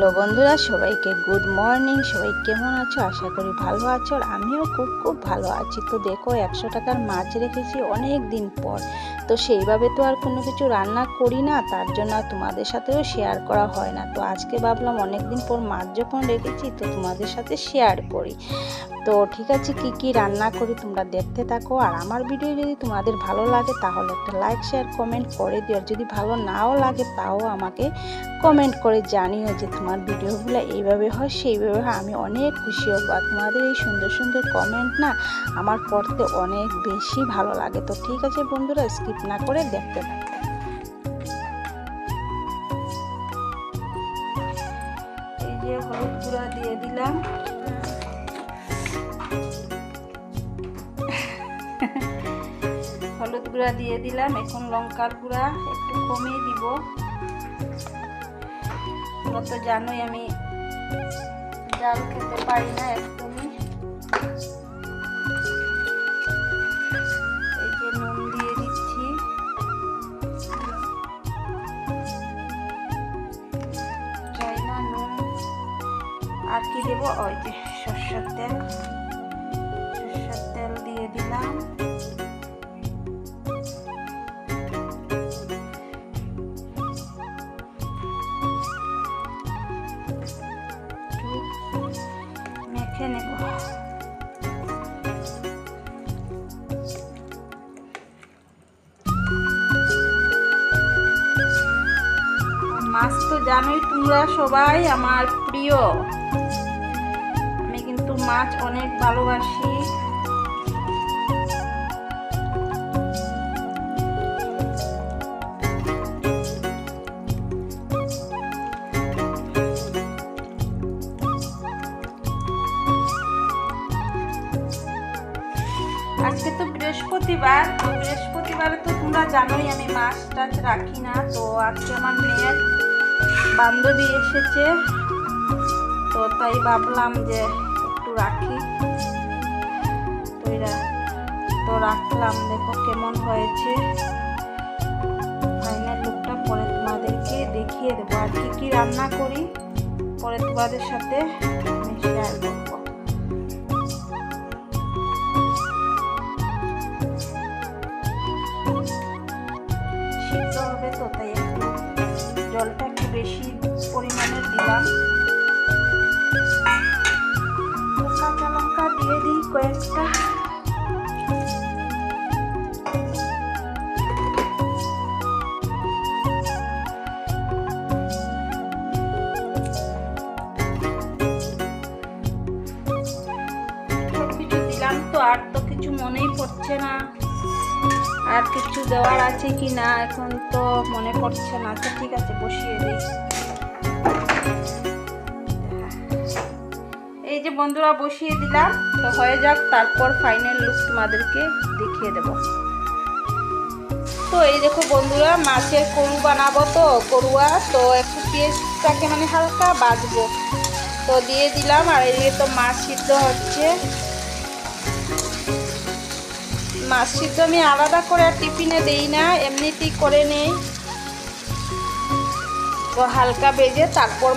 Hello বন্ধুরা, সবাইকে good morning সবাই কেমন আছো? আশা করি ভালো আছো আর আমিও খুব খুব ভালো আছি। তো দেখো, একশো টাকার মাছ রেখেছি অনেক দিন পর। তো সেইভাবে তো আর কোনো কিছু রান্না করি না, তার জন্য তোমাদের সাথেও শেয়ার করা হয় না। তো আজকে ভাবলাম অনেক দিন পর মাছ যখন রেখেছি, তো তোমাদের সাথে শেয়ার করি। তো ঠিক আছে, কি কি রান্না করি তোমরা দেখতে থাকো। আর আমার ভিডিও যদি তোমাদের ভালো লাগে, তাহলে একটা লাইক শেয়ার কমেন্ট করে দিও। আর যদি ভালো নাও লাগে, তাও আমাকে কমেন্ট করে জানিও যে তোমার ভিডিওগুলো এইভাবে হয়, সেইভাবে হয়। আমি অনেক খুশি হব। আর তোমাদের এই সুন্দর সুন্দর কমেন্ট না আমার পড়তে অনেক বেশি ভালো লাগে। তো ঠিক আছে বন্ধুরা স্কিপ না করে দেখতে থাকো। এই যে হলুদ গুঁড়া দিয়ে দিলাম। হলুদ গুঁড়া দিয়ে দিলাম, এখন লঙ্কার গুঁড়া একটু কমিয়ে দিব। তো জানোই আমি জাল খেতে পারি না একদমই দেবো। ওই যে সর্ষের তেল। সর্ষের তেল দিয়ে দিলাম। মেখে নেব। মাছ তো জানোই তোমরা সবাই আমার প্রিয়। মাছ, অনেক ভালোবাসি। আজকে তো বৃহস্পতিবার, তো বৃহস্পতিবারে তো তোমরা জানোই আমি মাছ টাছ রাখি না, তো আজকে আমার মেয়ের বান্ধবী এসেছে। তো তাই ভাবলাম যে রাখি। তো এরা তো রাখলাম, দেখো কেমন হয়েছে। ফাইনাল লুকটা পরে তোমাদেরকে দেখিয়ে দেবো। আর কি কি রান্না করি, পরে তোমাদের সাথে আমি শেয়ার মনেই পড়ছে না। আর কিছু দেওয়ার আছে কি না, এখন তো মনে পড়ছে না। তো ঠিক আছে, বসিয়ে দিই। এই যে বন্ধুরা, বসিয়ে দিলাম। তো হয়ে যাক, তারপর ফাইনাল লুক তোমাদেরকে দেখিয়ে দেব। তো এই দেখো বন্ধুরা মাছের করু বানাবো তো? করুয়া তো একটু পেঁয়াজটাকে মানে হালকা বাজবো তো দিয়ে দিলাম, আর এদিকে তো মাছ সিদ্ধ হচ্ছে। মাছ। সিদ্ধ আমি আলাদা করে টিফিনে দেই না, এমনিতেই করে নেই। তো হালকা বেজে তারপর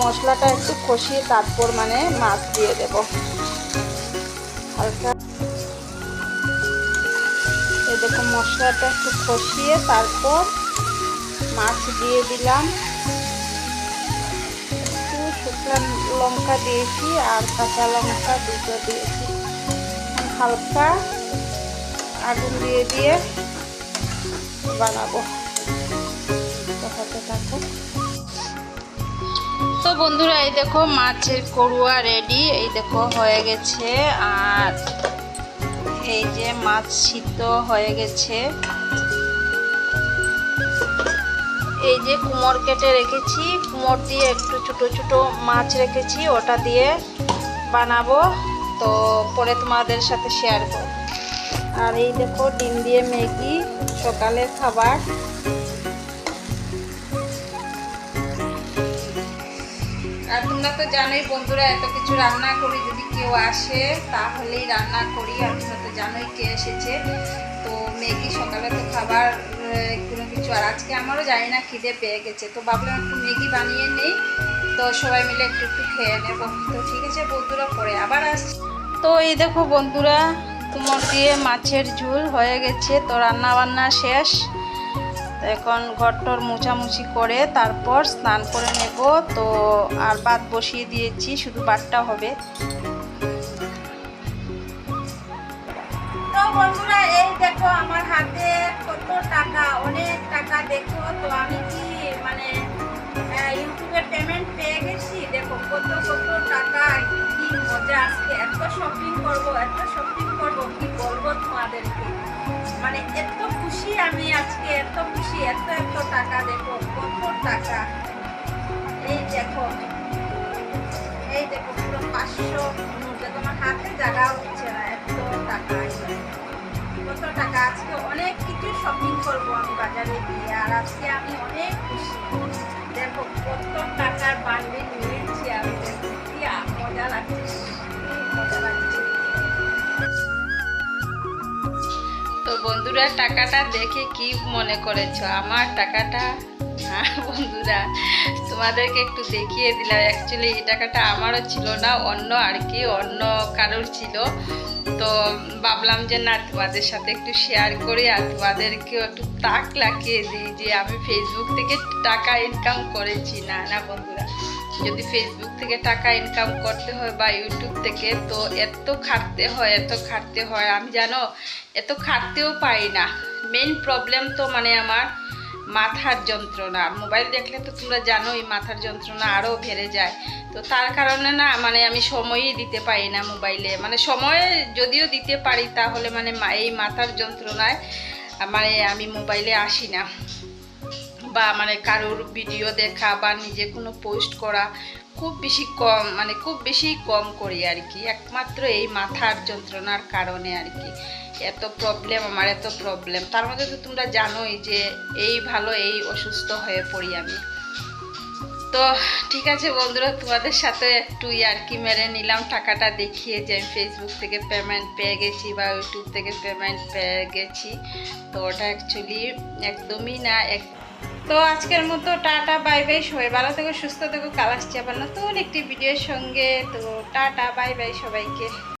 মশলাটা একটু কষিয়ে তারপর মানে মাছ দিয়ে দেব। হালকা। এই দেখো মশলাটা একটু কষিয়ে তারপর মাছ দিয়ে দিলাম। একটু শুকনো লঙ্কা দিয়েছি আর কাঁচা লঙ্কা দুটো দিয়েছি। হালকা আগুন দিয়ে দিয়ে বানাবো। থাকো। তো বন্ধুরা, এই দেখো মাছের করুয়া রেডি এই দেখো হয়ে গেছে। আর এই যে মাছ সিদ্ধ হয়ে গেছে। এই যে কুমোর কেটে রেখেছি। কুমোর দিয়ে একটু ছোট ছোট মাছ রেখেছি, ওটা দিয়ে বানাবো। তো পরে তোমাদের সাথে শেয়ার করব। আর এই দেখো ডিম দিয়ে ম্যাগি, সকালের খাবার। আর তোমরা তো জানোই বন্ধুরা, এত কিছু রান্না করি, যদি কেউ আসে, তাহলেই রান্না করি। আর তোমরা তো জানোই কে এসেছে। তো ম্যাগি, সকালে তো খাবার কোনো কিছু। আর আজকে আমারও জানি না, খিদে পেয়ে গেছে। তো ভাবলাম একটু ম্যাগি বানিয়ে নেই। তো সবাই মিলে একটু একটু খেয়ে নেব। তো ঠিক আছে বন্ধুরা, পরে আবার আসছি। তো এই দেখো বন্ধুরা কুমোর দিয়ে মাছের ঝুল হয়ে গেছে, তো রান্না বান্না শেষ। তো এখন ঘরটর মুছামুছি করে তারপর স্নান করে নেব। তো আর ভাত বসিয়ে দিয়েছি, শুধু ভাতটা হবে। দেখো আমার হাতে কত টাকা, অনেক টাকা, দেখো। তো আমি কি মানে পেমেন্ট পেয়ে গেছি? দেখো কত কত টাকা, কি মজা। আজকে এত শপিং করব, এত শপিং করব, কি বলব তোমাদেরকে? মানে এত খুশি আমি আজকে, এত খুশি, এত এত টাকা দেখো, কত টাকা। এই দেখো এই দেখো, পুরো পাঁচশো দেখো আমার হাতে জায়গা হচ্ছে না, এত টাকা। কত টাকা? আজকে অনেক কিছু শপিং করব আমি বাজারে গিয়ে, আর আজকে আমি অনেক খুশি। দেখো, কত টাকার বান্ডিল নিয়েছি আমি, দেখো, কি মজা লাগছে। বন্ধুরা, টাকাটা দেখে কি মনে করেছ? আমার টাকাটা? হ্যাঁ বন্ধুরা, তোমাদেরকে একটু দেখিয়ে দিলাম। অ্যাকচুয়ালি এই টাকাটা আমারও ছিল না, অন্য আর কি, অন্য কারোর ছিল। তো ভাবলাম যে না, তোমাদের সাথে একটু শেয়ার করি আর তোমাদেরকেও একটু তাক লাগিয়ে দিই যে আমি ফেসবুক থেকে টাকা ইনকাম করেছি। না না, বন্ধুরা। যদি ফেসবুক থেকে টাকা ইনকাম করতে হয় বা ইউটিউব থেকে, তো এত খাটতে হয়, এত খাটতে হয়। আমি জানো, এত খাটতেও পারি না। মেইন প্রবলেম তো মানে আমার মাথার যন্ত্রণা। মোবাইল দেখলে তো তোমরা জানোই, মাথার যন্ত্রণা আরও বেড়ে যায়। তো তার কারণে না মানে আমি সময়ই দিতে পারি না মোবাইলে মানে সময় যদিও দিতে পারি, তাহলে মানে এই মাথার যন্ত্রণায় মানে আমি মোবাইলে আসি না। বা মানে কারোর ভিডিও দেখা বা নিজে কোনো পোস্ট করা খুব বেশি কম মানে খুব বেশি কম করি আর কি। একমাত্র এই মাথার যন্ত্রণার কারণে আর কি। এত প্রবলেম আমার এত প্রবলেম তার মধ্যে তো তোমরা জানোই যে এই ভালো, এই অসুস্থ হয়ে পড়ি আমি। তো ঠিক আছে বন্ধুরা, তোমাদের সাথে একটু ইয়ার্কি মেরে নিলাম। টাকাটা দেখিয়ে যে আমি ফেসবুক থেকে পেমেন্ট পেয়ে গেছি বা ইউটিউব থেকে পেমেন্ট পেয়ে গেছি। তো ওটা অ্যাকচুয়ালি একদমই না, এক তো আজকের মতো টাটা, বাই বাই। সবাই ভালো থেকো, সুস্থ থেকো। কাল আসছি আবার নতুন একটি ভিডিওর সঙ্গে। তো টাটা, বাই বাই সবাইকে।